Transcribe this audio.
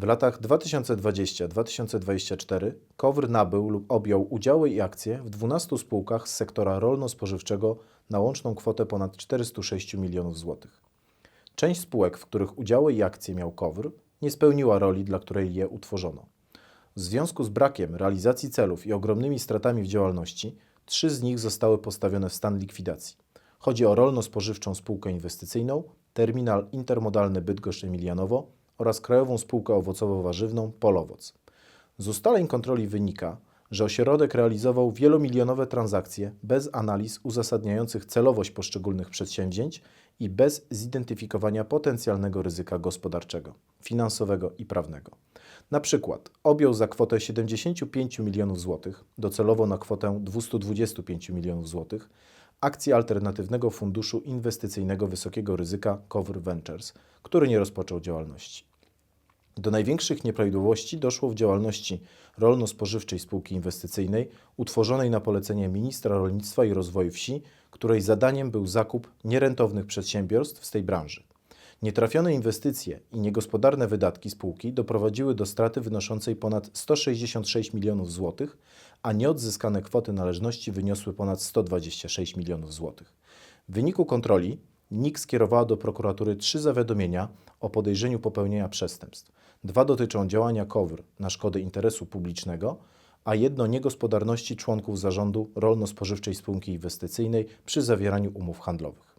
W latach 2020-2024 KOWR nabył lub objął udziały i akcje w 12 spółkach z sektora rolno-spożywczego na łączną kwotę ponad 406 milionów złotych. Część spółek, w których udziały i akcje miał KOWR, nie spełniła roli, dla której je utworzono. W związku z brakiem realizacji celów i ogromnymi stratami w działalności, trzy z nich zostały postawione w stan likwidacji. Chodzi o rolno-spożywczą spółkę inwestycyjną, terminal intermodalny Bydgoszcz-Emilianowo oraz krajową spółkę owocowo-warzywną Polowoc. Z ustaleń kontroli wynika, że ośrodek realizował wielomilionowe transakcje bez analiz uzasadniających celowość poszczególnych przedsięwzięć i bez zidentyfikowania potencjalnego ryzyka gospodarczego, finansowego i prawnego. Na przykład objął za kwotę 75 milionów złotych, docelowo na kwotę 225 milionów złotych, akcje alternatywnego funduszu inwestycyjnego wysokiego ryzyka Cover Ventures, który nie rozpoczął działalności. Do największych nieprawidłowości doszło w działalności rolno-spożywczej spółki inwestycyjnej utworzonej na polecenie ministra rolnictwa i rozwoju wsi, której zadaniem był zakup nierentownych przedsiębiorstw z tej branży. Nietrafione inwestycje i niegospodarne wydatki spółki doprowadziły do straty wynoszącej ponad 166 milionów złotych, a nieodzyskane kwoty należności wyniosły ponad 126 milionów złotych. W wyniku kontroli NIK skierowała do prokuratury trzy zawiadomienia o podejrzeniu popełnienia przestępstw. Dwa dotyczą działania KOWR na szkodę interesu publicznego, a jedno niegospodarności członków zarządu rolno-spożywczej spółki inwestycyjnej przy zawieraniu umów handlowych.